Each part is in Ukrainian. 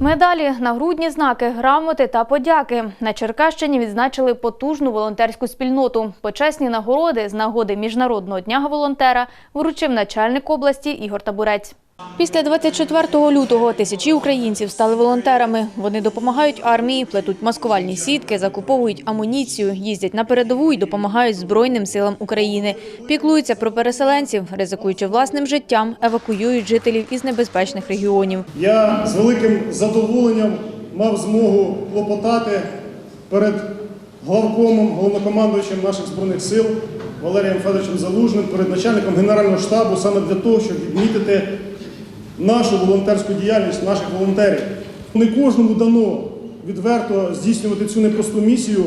Медалі, нагрудні знаки, грамоти та подяки. На Черкащині відзначили потужну волонтерську спільноту. Почесні нагороди з нагоди Міжнародного дня волонтера вручив начальник області Ігор Табурець. Після 24 лютого тисячі українців стали волонтерами. Вони допомагають армії, плетуть маскувальні сітки, закуповують амуніцію, їздять на передову і допомагають Збройним силам України. Піклуються про переселенців, ризикуючи власним життям, евакуюють жителів із небезпечних регіонів. Я з великим задоволенням мав змогу клопотати перед главкомом, головнокомандуючим наших збройних сил Валерієм Федоровичем Залужним, перед начальником Генерального штабу саме для того, щоб відмітити нашу волонтерську діяльність, наших волонтерів. Не кожному дано відверто здійснювати цю непросту місію,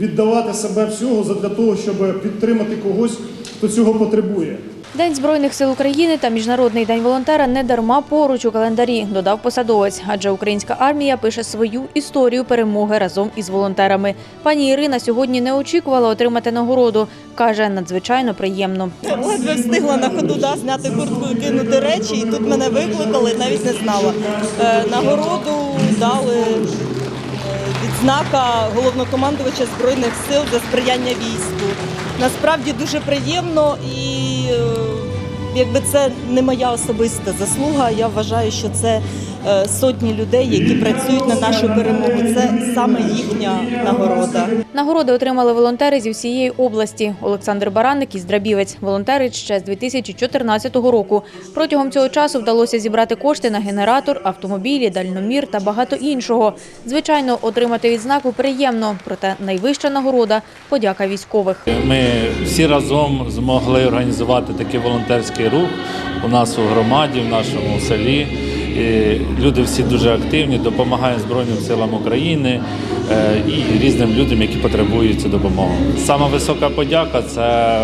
віддавати себе всього задля того, щоб підтримати когось, хто цього потребує. День Збройних сил України та Міжнародний день волонтера не дарма поруч у календарі, додав посадовець. Адже українська армія пише свою історію перемоги разом із волонтерами. Пані Ірина сьогодні не очікувала отримати нагороду. Каже, надзвичайно приємно. Ледве встигла на ходу да, зняти куртку кинути речі, і тут мене викликали, навіть не знала. Е, нагороду дали відзнака головнокомандувача Збройних сил за сприяння війську. Насправді дуже приємно і е, якби це не моя особиста заслуга. Я вважаю, що це сотні людей, які працюють на нашу перемогу. Це саме їхня нагорода. Нагороди отримали волонтери зі всієї області. Олександр Баранник із Драбівець. Волонтерить ще з 2014 року. Протягом цього часу вдалося зібрати кошти на генератор, автомобілі, дальномір та багато іншого. Звичайно, отримати відзнаку приємно, проте найвища нагорода – подяка військових. Ми всі разом змогли організувати такий волонтерський рух у нас у громаді, в нашому селі. Люди всі дуже активні, допомагають Збройним силам України е, і різним людям, які потребують цю допомогу. Сама висока подяка це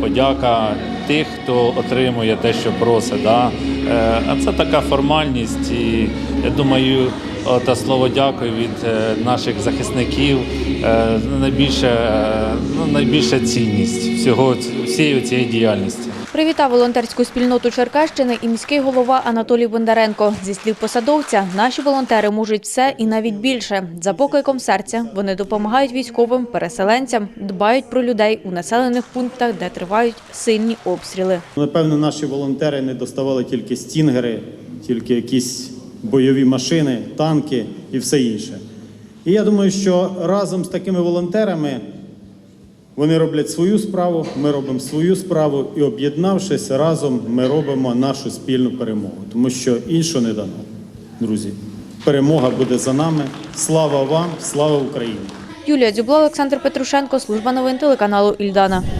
подяка тих, хто отримує те, що просить. Да? Е, А це така формальність. І я думаю, та слово дякую від е, наших захисників найбільше, ну, найбільша цінність всього всієї цієї діяльності. Привітав волонтерську спільноту Черкащини і міський голова Анатолій Бондаренко. Зі слів посадовця, наші волонтери можуть все і навіть більше. За покликом серця вони допомагають військовим, переселенцям, дбають про людей у населених пунктах, де тривають сильні обстріли. Напевно, наші волонтери не доставали тільки стінгери, тільки якісь бойові машини, танки і все інше. І я думаю, що разом з такими волонтерами вони роблять свою справу, ми робимо свою справу, і об'єднавшись разом, ми робимо нашу спільну перемогу, тому що іншого не дано. Друзі, перемога буде за нами. Слава вам, слава Україні! Юлія Дзюбло, Олександр Петрушенко, служба новин телеканалу Ільдана.